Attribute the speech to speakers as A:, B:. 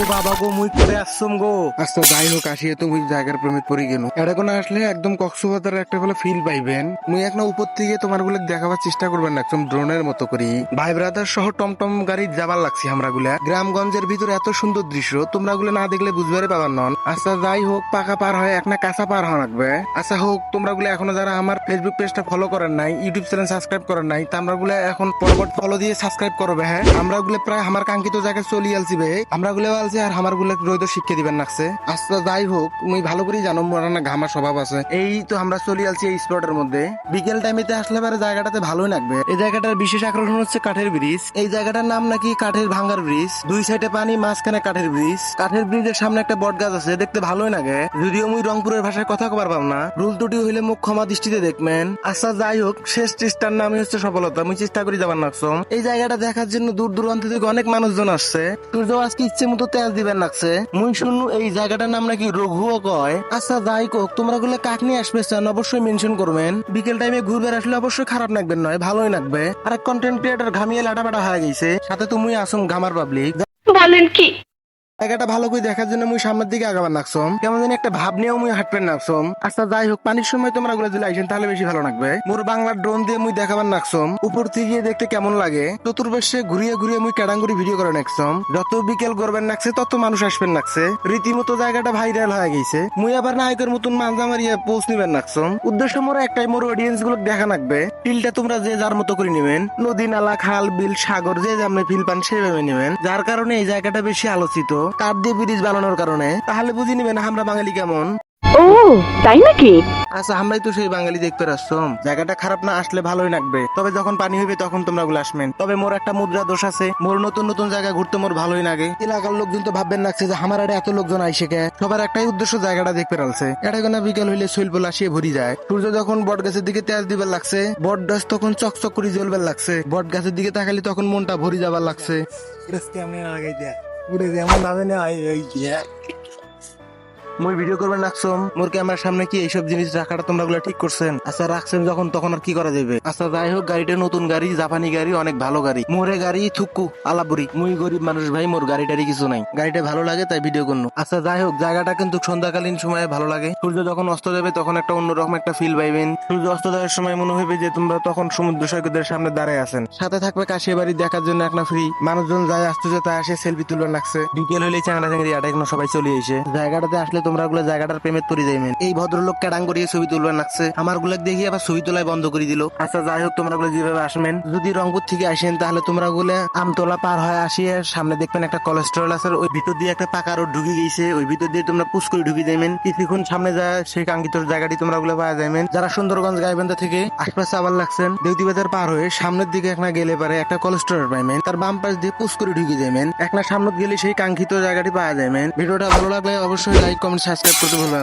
A: ও বাবা গো, মুই করে আসছম গো?
B: আচ্ছা যাই হোক তো ওই জায়গার প্রেমে গেল এটা আসলে একদম কক্সবাজার একটা ফিল পাইবেন। মুই উপর থেকে তোমারগুলো দেখাবার চেষ্টা করবেন না, একদম ড্রোনের মতো করি। ভাই ব্রাদার সহ টমটম গাড়ি যাবার লাগছে আমরা গুলা গ্রামগঞ্জের ভিতরে এত সুন্দর দৃশ্য তোমরা গুলো না দেখলে বুঝবারে পাবার নন আচ্ছা যাই হোক, পাকা পার হয় এক না কাঁচা পার হওয়া লাগবে। আচ্ছা হোক তোমরা গুলো এখনও যারা আমার ফেসবুক পেজটা ফলো করেন নাই ইউটিউব চ্যানেল সাবস্ক্রাইব করেন নাই, তা আমরা গুলো এখন পরবর্তী ফলো দিয়ে সাবস্ক্রাইব করবে হ্যাঁ? আমরা গুলো প্রায় আমার কাঙ্ক্ষিত জায়গায় চলে আসছি আমরা গুলো আলছি আর আমারগুলো রইদ শিক্ষা দিবেন নাকছে আচ্ছা যাই হোক, তুমি ভালো করেই জানো, মোর না ঘামা স্বভাব আছে। এই তো আমরা চলে আসছি এই স্পটের মধ্যে। বিকেল টাইমেতে আসলে পরে জায়গাটাতে ভালোই লাগবে। এই জায়গাটার বিশেষ আকর্ষণ হচ্ছে কাঠের ব্রিজ। এই জায়গাটার নাম নাকি কাঠের ভাঙ্গার ব্রিজ। দুই সাইডে পানি, মাঝখানে কাঠের ব্রিজ। কাঠের ব্রিজের সামনে একটা বট গাছ আছে, দেখতে ভালোই লাগে। যদিও মুই রংপুরের ভাষায় কথা কবার পাব না। রুল ত্রুটি হইলে মুখ ক্ষমা দৃষ্টিতে দেখবেন। আচ্ছা যাই হোক, শেষ চেষ্টার নামই হচ্ছে সফলতা। মুই চেষ্টা করি যাবার নাকছম এই জায়গাটা দেখার জন্য দূর দূরান্ত থেকে অনেক মানুষজন আসছে। সূর্য আজকে ইচ্ছে মতো তেল দিবেন লাগছে। মুই শুনু এই জায়গাটার নাম নাকি রঘুও কয়। আচ্ছা যাই কোক তোমরা গুলো কাক নিয়ে আসবে, চান অবশ্যই মেনশন করবেন। বিকেল টাইমে ঘুরবে আসলে অবশ্যই খারাপ লাগবেন নয়, ভালোই লাগবে। আর কন্টেন্ট ক্রিয়েটার ঘামিয়ে লাটাপাটা হয়ে গেছে। সাথে তুমি আসুন ঘামার পাবলিক
C: বলেন কি?
B: জায়গাটা ভালো করে দেখার জন্য মুই সামনের দিকে আগাবার নাকছম কেমন জানি একটা ভাব নিয়েও মুই হাঁটবেন নাকছম আচ্ছা যাই হোক, পানির সময় তোমরা গুলো যদি আইসেন, তাহলে বেশি ভালো লাগবে। মোর বাংলার ড্রোন দিয়ে মুই দেখাবার নাকছম উপর থেকে দেখতে কেমন লাগে। চতুর্পাশে ঘুরিয়ে ঘুরিয়ে মুই ক্যাডাঙ্গুরি ভিডিও করে নাকছম যত বিকেল করবেন নাকছে তত মানুষ আসবেন নাকছে রীতিমতো জায়গাটা ভাইরাল হয়ে গেছে। মুই আবার নায়কের মতন মানজা মারিয়ে পোস্ট নিবেন নাকছম উদ্দেশ্য মোর একটাই, মোর অডিয়েন্সগুলো দেখা লাগবে। ফিলটা তোমরা যে যার মতো করে নিবেন। নদী, নালা, খাল, বিল, সাগর, যে যেমন ফিল পান সেভাবে নিবেন। যার কারণে এই জায়গাটা বেশি আলোচিত। তার দিয়ে ব্রিজ বানানোর কারণে। তাহলে বুঝে নিবেন আমরা বাঙালি কেমন।
C: ও তাই নাকি?
B: আচ্ছা আমরাই তো সেই বাঙালি দেখতে আসছম। জায়গাটা খারাপ না আসলে ভালোই লাগবে। তবে যখন পানি হইবে তখন তোমরা গুলো আসবেন। তবে মোর একটা মুদ্রা দোষ আছে। মোর নতুন নতুন জায়গা ঘুরতে মোর ভালোই লাগে। এলাকার লোকজন তো ভাববেন লাগছে যে আমার এত লোকজন আইসে কে? সবার একটাই উদ্দেশ্য জায়গাটা দেখতে পারছে। এটা কেন বিকেল হইলে আসিয়ে ভরি যায়। সূর্য যখন বট গাছের দিকে তেল দিবার লাগছে বট গাছ তখন চকচক করে জ্বলবার লাগছে। বট গাছের দিকে তাকালে তখন মনটা ভরি যাবার লাগছে।
A: যেমন নামে না এই দিয়ে
B: মুই ভিডিও করবেন রাখছম মোর ক্যামেরার সামনে কি এইসব জিনিস রাখাটা তোমরা গুলো ঠিক করছেন? আচ্ছা রাখছেন যখন, তখন আর কি করা যাবে আচ্ছা যাই হোক, গাড়িটা নতুন গাড়ি, জাপানি গাড়ি, অনেক ভালো গাড়ি। মোরে গাড়ি থুকু, আলাপুরি। মুই গরিব মানুষ ভাই, মোর গাড়িটারি কিছু নাই। গাড়িটা ভালো লাগে, তাই ভিডিও করল আচ্ছা যাই হোক, জায়গাটা কিন্তু সন্ধ্যাকালীন সময়ে ভালো লাগে। সূর্য যখন অস্ত যাবে, তখন একটা অন্যরকম একটা ফিল পাইবেন। সূর্য অস্ত যাওয়ার সময় মনে হবে যে, তোমরা তখন সমুদ্র সৈকতের সামনে দাঁড়ায় আছেন। সাথে থাকবে কাশিয়া বাড়ি দেখার জন্য একটা ফ্রি মানুষজন যায় আসতেছে, তাই আসে সেলফি তুলবার লাগছে বিকেল হলে চাংড়া চাংড়ি আটা এখনও সবাই চলে এসে জায়গাটাতে আসলে তোমরা গুলো জায়গাটার প্রেমে পড়ে যাইবেন এই ভদ্রলোক ক্যাডাং করিয়ে ছবি তুলবার লাগছে আমারগুলো দেখি আবার ছবি তোলাই বন্ধ করে দিল। আচ্ছা যাই হোক তোমরা গুলো যেভাবে আসবেন, যদি রংপুর থেকে আসেন, তাহলে তোমরা গুলো আমতলা পার হয়ে আসিয়ে সামনে দেখবেন একটা কোলেস্ট্রল আছে ওই ভিতর দিয়ে একটা পাকা রোড ঢুকে গেছে। ওই ভিতর দিয়ে তোমরা পুশ করে ঢুকে যাইবেন কিছুক্ষণ সামনে যায়, সেই কাঙ্ক্ষিত জায়গাটি তোমরা গুলো পাওয়া যাইবেন যারা সুন্দরগঞ্জ, গাইবান্ধা থেকে আশপাশে আবার লাগছেন দেউতি বাজার পার হয়ে সামনের দিকে একটা গেলে পারে একটা কোলেস্ট্রল পাইবেন তার বাম পাশ দিয়ে পুশ করে ঢুকে যাবেন একটা সামনে গেলে সেই কাঙ্ক্ষিত জায়গাটি পাওয়া যাবেন ভিডিওটা ভালো লাগলে অবশ্যই লাইক কমেন্ট সাবস্ক্রাইব করতে না